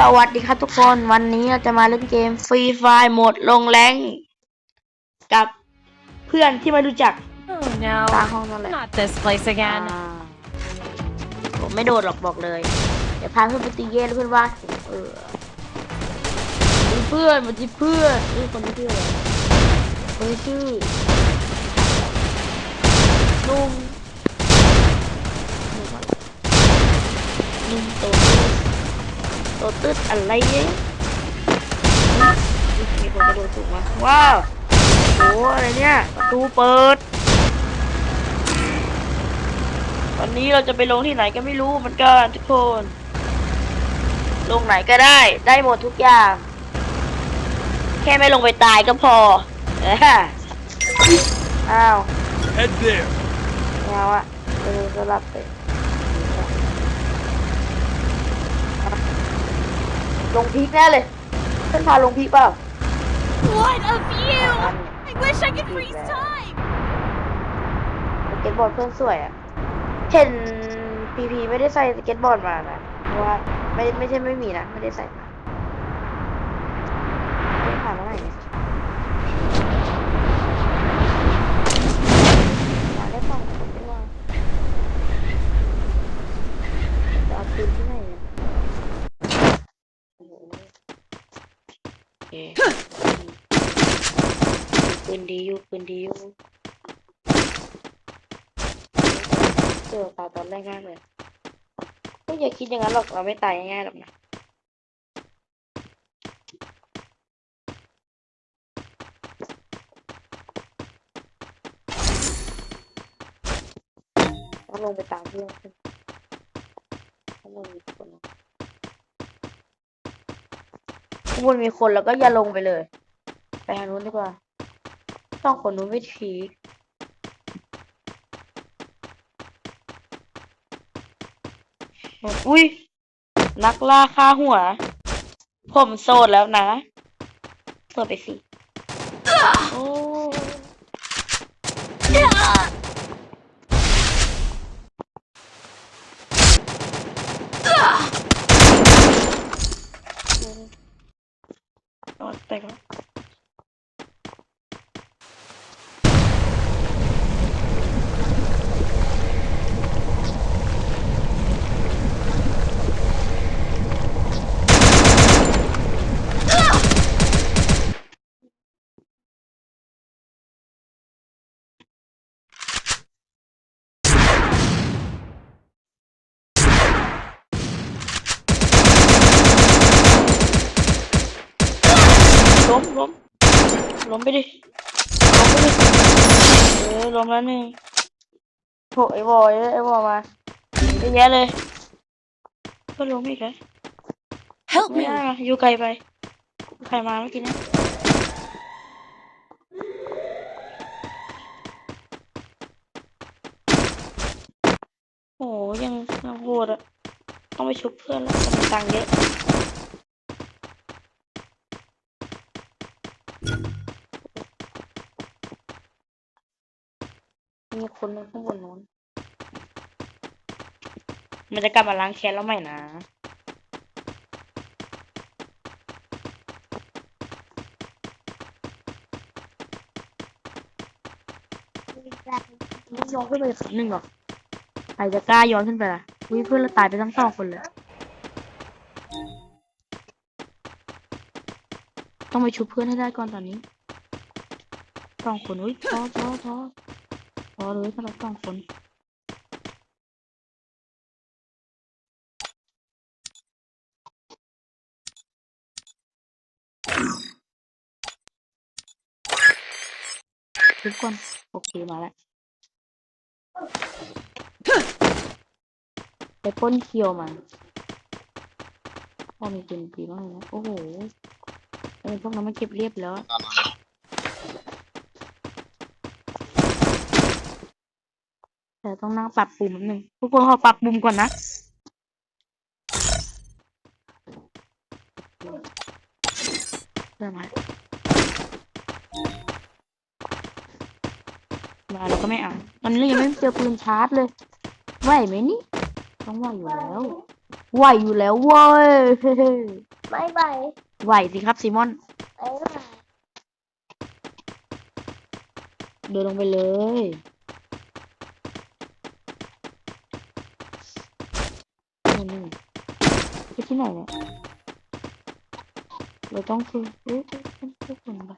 สวัสดีครับทุกคนวันนี้เราจะมาเล่นเกมฟรีไฟโหมดลงแรงกับเพื่อนที่ไม่รู้จัก Oh ตา no, ห้องนั่นแหละ not this place อ่า again. ผมไม่โดดหรอกบอกเลย เดี๋ยวพาเพื่อนไปตีเย่แล้วเพื่อนว่าเออมีเพื่อนมาที่เพื่อนนี่คนที่ชื่ออะไรคนที่ชื่อนุ่มนุ่มโตตื้อ โตตื้ออะไรเนี่ยมีคนกระโดดสูงมาว้าวโอ้อะไรเนี่ยประตูเปิดวันนี้เราจะไปลงที่ไหนก็ไม่รู้เหมือนกันทุกคน ลงไหนก็ได้ได้หมดทุกอย่าง แค่ไม่ลงไปตายก็พอเอ้ออ้าว Head there. ไม่เอาอะเออก็รับไป ลงพีกแน่เลยเพื่อนพาลงพีกเปล่า What a view! อัน I wish I could freeze time. สเก็ตบอร์ดเพื่อนสวยอะเห็นพีพีไม่ได้ใส่สเก็ตบอร์ดมานะเพราะว่าไม่ไม่ใช่ไม่มีนะ ไม่ได้ใส่มาไม่ผ่านเมื่อไหร่เนี่ยมาได้ฟังผมด้วยว่าจะเอาปืนที่ไหนเนี่ยโอ้โหโอ เคปืนดีอยู่ปืนดีอยู่เจอตายตอนแรกง่ายเลยก็อย่าคิดอย่างนั้นหรอกเราไม่ตายง่ายๆหรอกนะต้องลงไปตามเพื่อนขึ้นข้างบนมีคนนะางบนมีคนแล้วก็อย่าลงไปเลย ไปทางนู้นดีกว่า ต้องคนนู้นไม่ทีอุ้ยนักล่าค่าหัว ผมโสดแล้วนะเปิดไปสิ เอา ล้มล้มล้มไปดิล้มไปดิเออล้มแล้วหนึ่งโถไอ้บอยไอ้บอยมาเยอะแยะเลย ก็ล้มอีกแล้ว Help ไม่ me. ได้อะอยู่ไกลไปใครมาเมื่อกี้เนี่ยโอ้ยังยังโหดอะต้องไปชุบเพื่อนแล้วจะมีตังค์เยอะ มีคนหนึงข้างบนนู้น มันจะกลับมาล้างแค้นแล้วไหมนะ ไม่ย้อนขึ้นไปครั้งหนึ่งหรอกใครจะกล้าย้อนขึ้นไปล่ะวิเพื่อนเราตายไปทั้งสองคนเลย ต้องไปชุบเพื่อนให้ได้ก่อนตอนนี้สองคนอุ้ยท้อท้อท้อท้ อเลยสำหรับสองคนทุกคนโอเคมาแล้วไปป้นเคียวมาพ่อมีเป็นปีมากเลยนะ โอ้โหเออพวกนั้นมันเก็บเรียบแล้ว อะแต่ต้องนั่งปรับปุ่มนิดนึงทุกคนขอปรับปุ่มก่อนนะเริ่มมามาแล้วก็ไม่เอาตอนนี้เรายังไม่เจอปืนชาร์จเลย ไหวไหมนี่ ต้องไหวอยู่แล้ว ไหวอยู่แล้วเว้ย ไม่ไหว ไหวสิครับซีมอนไม่ไหวเดินลงไปเลย นี่นี่ไปที่ไหนเนี่ย เราต้องคือเอ๊ะเอ๊ะเอ๊ะเอ๊ะคนไป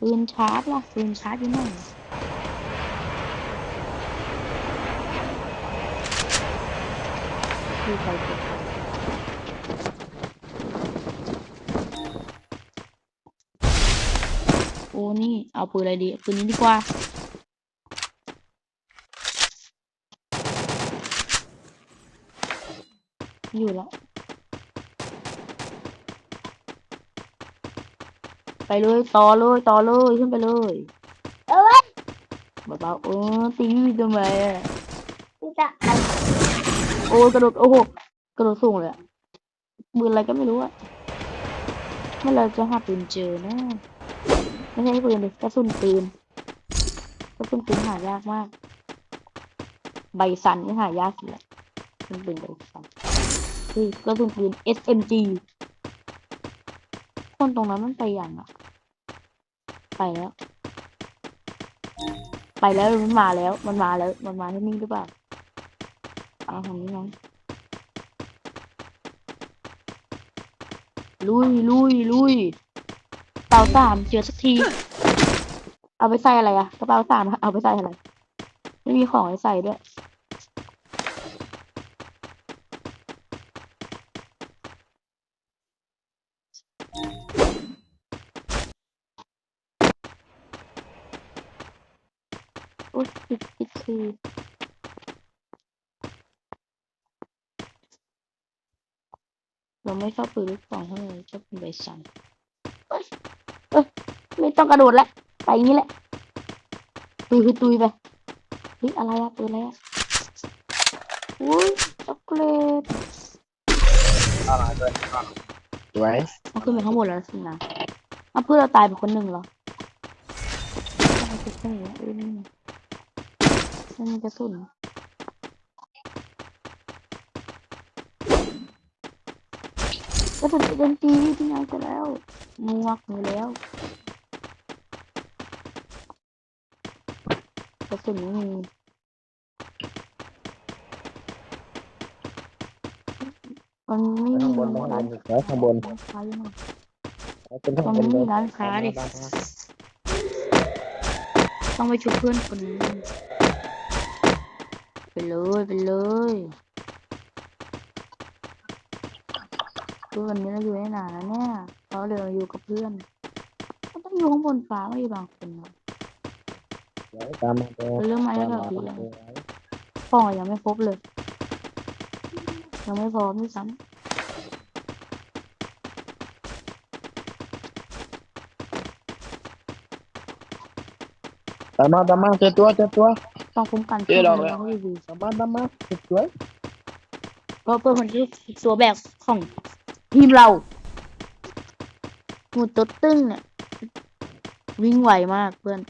ปืนชาร์จล่ะปืนชาร์จอยู่ไหนคือใครเก็บ โอ้นี่ เอาปืนอะไรดีเอาปืนนี้ดีกว่า อยู่แล้ว ไปเลย ต่อเลย ต่อเลย ขึ้นไปเลย เอ้ยเบาๆเออตีมีทำไมอะมันจะอะไรโอ้ยกระโดด โอ้โห กระโดดสูงเลยอะปืนอะไรก็ไม่รู้อะเมื่อไหรจะหาปืนเจอนะ ไม่ใช่ปืนเลยกระสุนปืนกระสุนปืนหายากมาก ใบสันนี่หายากสุดแหละเป็นปืนใบสันคือกระสุนปืน SMG คนตรงนั้นมันไปอย่างอะไปแล้ว ไปแล้วมันมาแล้ว มันมาแล้ว มันมาที่นี่หรือเปล่าเอาทางนี้น้องลุยลุยลุย เป๋าสามเจอสักที เอาไปใส่อะไรอะกระเป๋าสามเอาไปใส่อะไร ไม่มีของให้ใส่ด้วย โอ้ยติดติดคือเราไม่ชอบปืนลูกซองเท่าไหร่ชอบปืนใบสั่นเอ้ยเอ้ย ไม่ต้องกระโดดแล้วไปอย่างนี้แหละตุยคือตุยไปเฮ้ยอะไรอะปืนอะไรอะอุ้ยช็อกโกแลตสวยเอาขึ้นไปข้างบนแล้วสินะเอาเพื่อนเราตายไปคนหนึ่งเหรอเอาไปขึ้นเหรอเอ้ยนี่ไงนี่มันกระสุนกระสุนเอ็นจีที่ไหนจะแล้วมวกมือแล้วกระ สุนไม่มีมันไม่มีข้างบนข้างบร้านนสวยข้างบนค้าอยู่ไหนเป็นตรข้างงบนนี้เลมียร้านค้าดิต้องไปชุบเพื่อนคนนึงไปเลยไปเลยเพื่อนนี้เราอยู่ได้นานแล้วเนี่ยเราเดินอยู่กับเพื่อนก็ต้องอยู่ข้างบนฟ้าไม่มีบางคนนะสวย ตามมาตัวเรื่องไม้ตามแบมาบตัวนี้ป่องยังไม่ครบเลย ยังไม่พร้อมด้วยซ้ตามมาตามมาเจอตัวเจอตัวำต้องคุ้มกันเอ๊ะช่วเรางเลยนี้ให้ดีตามมาตามมาสวยก็เพื่อนคนที่ตัวแบกของทีมเราหมูตัวตึ้งเนี่ยวิ่งไวมากเพื่อน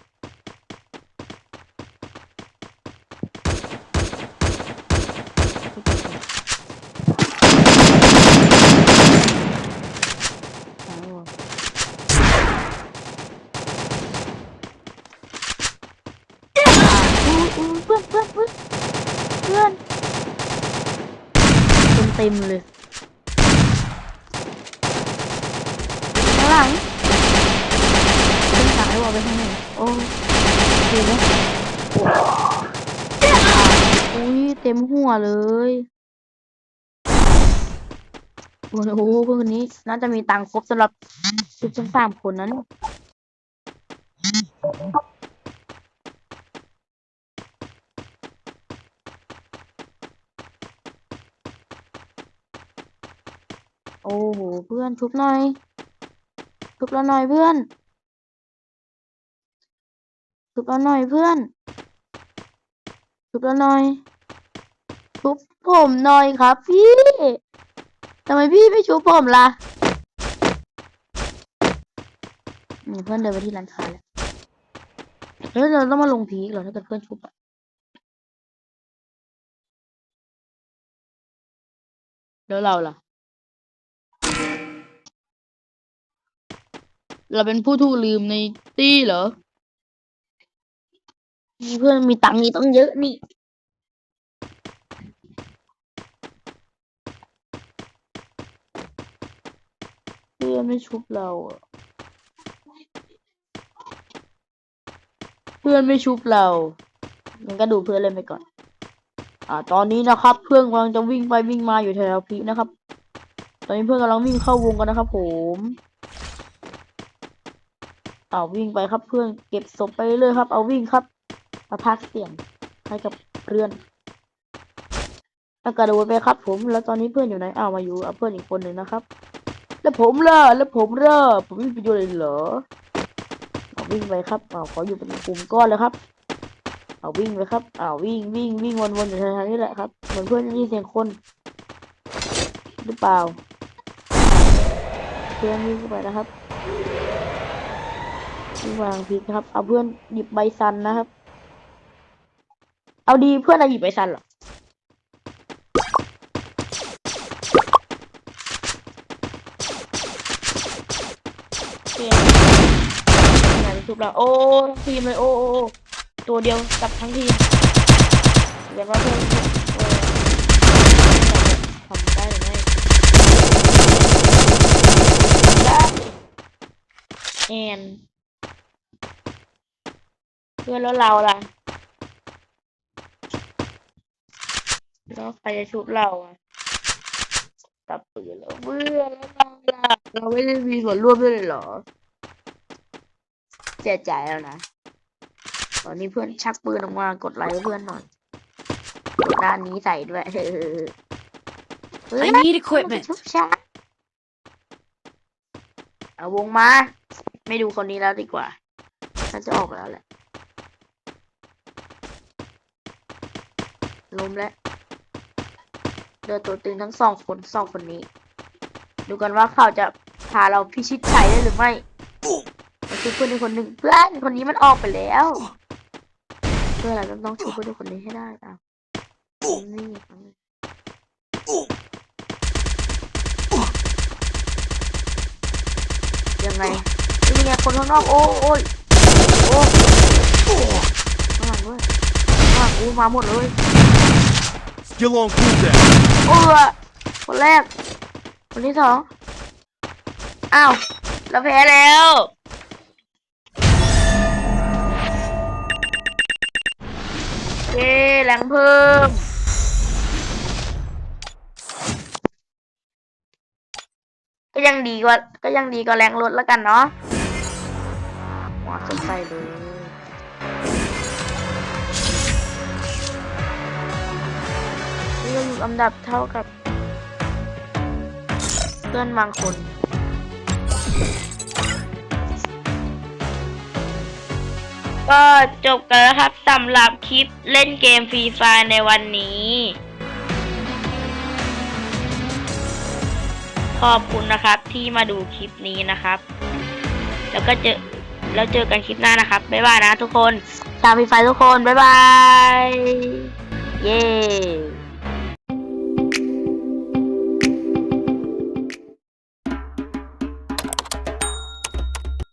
อุ้ยอุ้ยเพื่อนเพื่อนเพื่อนเพื่อนเต็ มเต็มเลยข้างหลังขึ้นสายว่าไปข้างไหนโอ้เห็นไหมอุ้ยเต็มหัวเลยโอ้โหเพื่อนคนนี้น่าจะมีตังค์ครบสำหรับสิบทั้งสามคนนั้น อ้โหเพื่อนชุบหน่อยชุบแล้วหน่อยเพื่อนชุบแล้วหน่อยเพื่อนชุบแล้วหน่อยชุบผมหน่อยครับพี่ทำไมพี่ไม่ชุบผมล่ะนี่เพื่อนเดินไปที่ร้านค้าแล้วฮ้ยเราต้องมาลงพีคเหรอถ้าเกิดเพื่อนชุบอะแล้วเราล่ะ เราเป็นผู้ถูกลืมในตี้เหรอมีเพื่อนมีตังค์นี่ต้องเยอะนี่ เพื่อนไม่ชุบเราอะเพื่อนไม่ชุบเรา มันก็ดูเพื่อนเล่นไปก่อน อ่า ตอนนี้นะครับ เพื่อนกำลังจะวิ่งไปวิ่งมาอยู่แถวพีนะครับ ตอนนี้เพื่อนกำลังวิ่งเข้าวงกันนะครับผม เอาวิ่งไปครับเพื่อนเก็บศพไปเรื่อยครับ เอาวิ่งครับมาพักเสียงให้กับเพื่อนแล้วกระโดดไปครับ ผมแล้วตอนนี้เพื่อนอยู่ไหนอ้าวมาอยู่เอาเพื่อนอีกคนหนึ่งนะครับ แล้วผมล่ะแล้วผมล่ะผมไม่มีประโยชน์เลยเหรอเอาวิ่งไปครับเอาขออยู่เป็นกลุ่มก้อนเลยครับ เอาวิ่งไปครับเอาวิ่งวิ่งวิ่งวนๆอยู่แถวๆนี้แหละครับเหมือนเพื่อนได้ยินเสียงคน หรือเปล่าเพื่อนวิ่งเข้าไปนะครับ วิ่วางพลิกครับ เอาเพื่อนหยิบใบซันนะครับ เอาดีเพื่อนอะหยิบใบซันเหรอเพื่นงานทุบเราโอ้ทีมเลยโอ้โอ้ตัวเดียวกับทั้งทีมเรียกว่าเพื่อนทำได้หรือไม่แอน เพื่อนแล้วเราล่ะ แล้วใครจะชุบเราอะตับปืนแล้วเพื่อนแล้วเราล่ะเราไม่ได้มีส่วนร่วมด้วยเลยเหรอเสียใจแล้วนะ ตอนนี้เพื่อนชักปืนออกมากดไลค์ให้เพื่อนหน่อยกดด้านนี้ใส่ด้วยเฮ้ย I need equipment. ชุบช้าเอาวงมา ไม่ดูคนนี้แล้วดีกว่าน่าจะออกแล้วแหละ ล้มแล้วเดือตัวตึงทั้งสองคนสองคนนี้ ดูกันว่าเขาจะพาเราพิชิตชัยได้หรือไม่มันคือเพื่อนอีกคนหนึ่งเพื่อนคนนี้มันออกไปแล้วเพื่อนเราต้องช่วยเพื่อนคนนี้ให้ได้อะนี่ยังไงนี่ไงคนข้างนอกโอ้โอ้ยโอ้ข้างหลังด้วย ข้างหลังอู้มาหมดเลย Still on cooldown. โอ้ยคนแรก คนที่สองอ้าวเราแพ้แล้วเย้แรงเพิ่ม ก็ยังดีกว่า ก็ยังดีกว่าแรงลดแล้วกันเนาะว้าสนใจเลย นี่ก็อยู่อันดับเท่ากับ เพื่อนบางคน ก็จบกันแล้วครับสำหรับคลิปเล่นเกมฟรีไฟในวันนี้ ขอบคุณนะครับที่มาดูคลิปนี้นะครับ แล้วก็เจอแล้วเจอกันคลิปหน้านะครับ บ๊ายบายนะทุกคน ตามฟรีไฟทุกคน บ๊ายบาย เย้